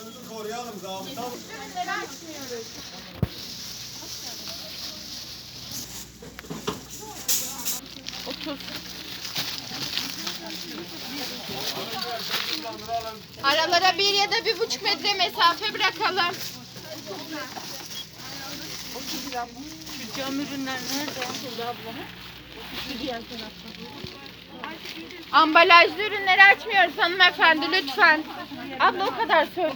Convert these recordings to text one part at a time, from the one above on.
Ürünlerimizi koruyalım zabıta. Açmıyoruz. Otuz. Aralara bir ya da bir buçuk metre mesafe bırakalım. Şu cam ürünler nerede? Burada abla. Ambalajlı ürünleri açmıyoruz hanımefendi lütfen. Abla o kadar söyle.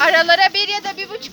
Aralara bir ya da bir buçuk.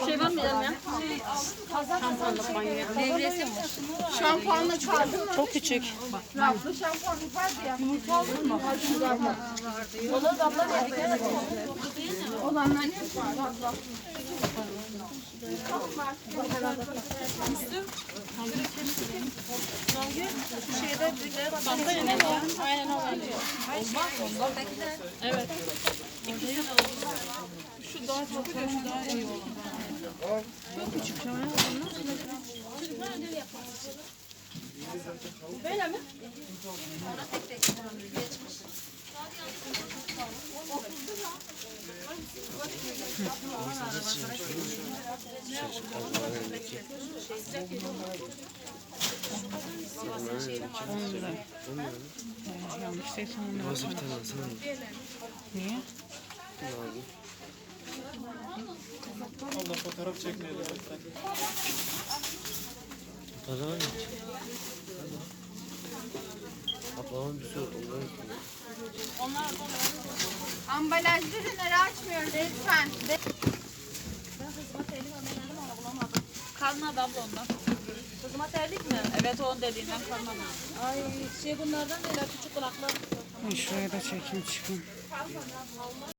Bir şey var mı ya? Şampuanla kaldı. Çok küçük. Raflı şampuanımız vardı ya. Yumurta aldın mı? Olanlar ne var? Aynen o Evet. Daha çok şu daha iyi olur. Çok küçük şu an. Böyle mi? Bazı bir tane alsana. Niye? Allah fotoğraf çekmeyelim. Para var mı hiç? Ablamın bir sor. Onlar Ambalajlı ürünleri açmıyoruz lütfen. Kalmadı abla ondan. Kızıma terlik mi? Evet onun dediğinden kalmadı. Ay şey bunlardan böyle küçük kulaklar. Şuraya da çekim çıkın.